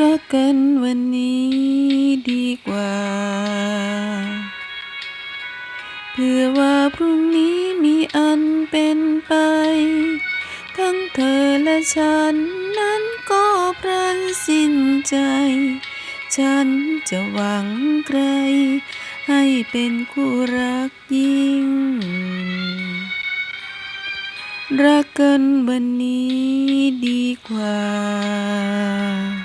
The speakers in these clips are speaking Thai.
รักกันวันนี้ดีกว่า เพื่อว่าพรุ่งนี้มีอันเป็นไป ทั้งเธอและฉันนั้นก็พลันสิ้นใจ ฉันจะหวังใคร ให้เป็นคู่รักยิ่ง รักกันวันนี้ดีกว่า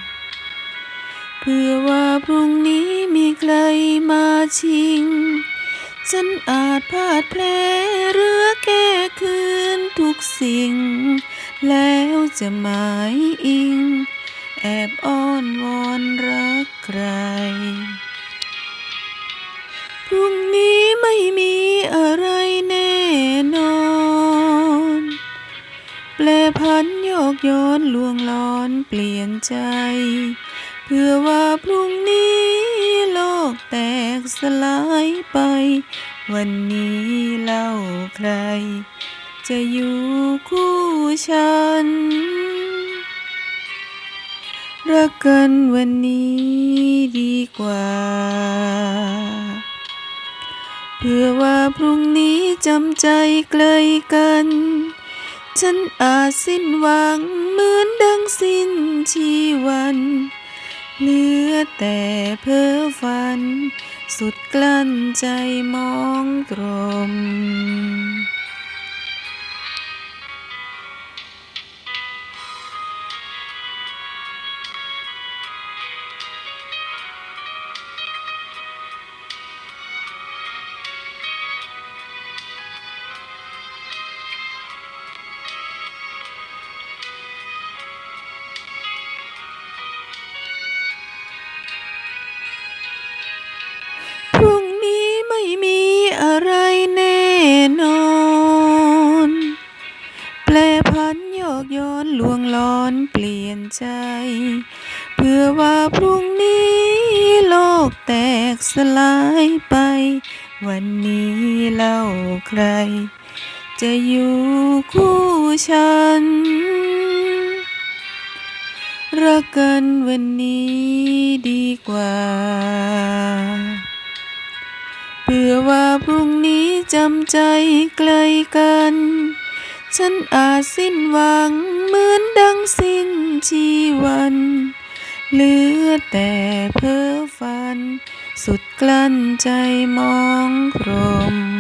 พื่อว่าพรุ่งนี้มีใครมาชิง ฉันอาจพลาดแผลหรือแก้คืนทุกสิ่ง แล้วจะหมายอิง แอบอ้อนวอนรักใคร พรุ่งนี้ไม่มีอะไรแน่นอนแปลพันโยกโยนลวงลอนเปลี่ยนใจ พื่อว่าพรุ่งนี้โลกแตกสลายไป วันนี้เล่าใคร จะอยู่คู่ฉัน รักกันวันนี้ดีกว่า เพื่อว่าพรุ่งนี้จำใจไกลกัน ฉันอาจสิ้นหวังเหมือนดังสิ้นชีวัน เหลือแต่เพ้อฝัน สุดกลั้นใจมองตรม พื่อว่าพรุ่งนี้โลกแตกสลายไป วันนี้เล่าใคร จะอยู่คู่ฉัน รักกันวันนี้ดีกว่า เพื่อว่าพรุ่งนี้จำใจไกลกันฉันอาจสิ้นหวังเหมือนดังสิ้นชีวัน เหลือแต่เพ้อฝัน สุดกลั้นใจมองพรม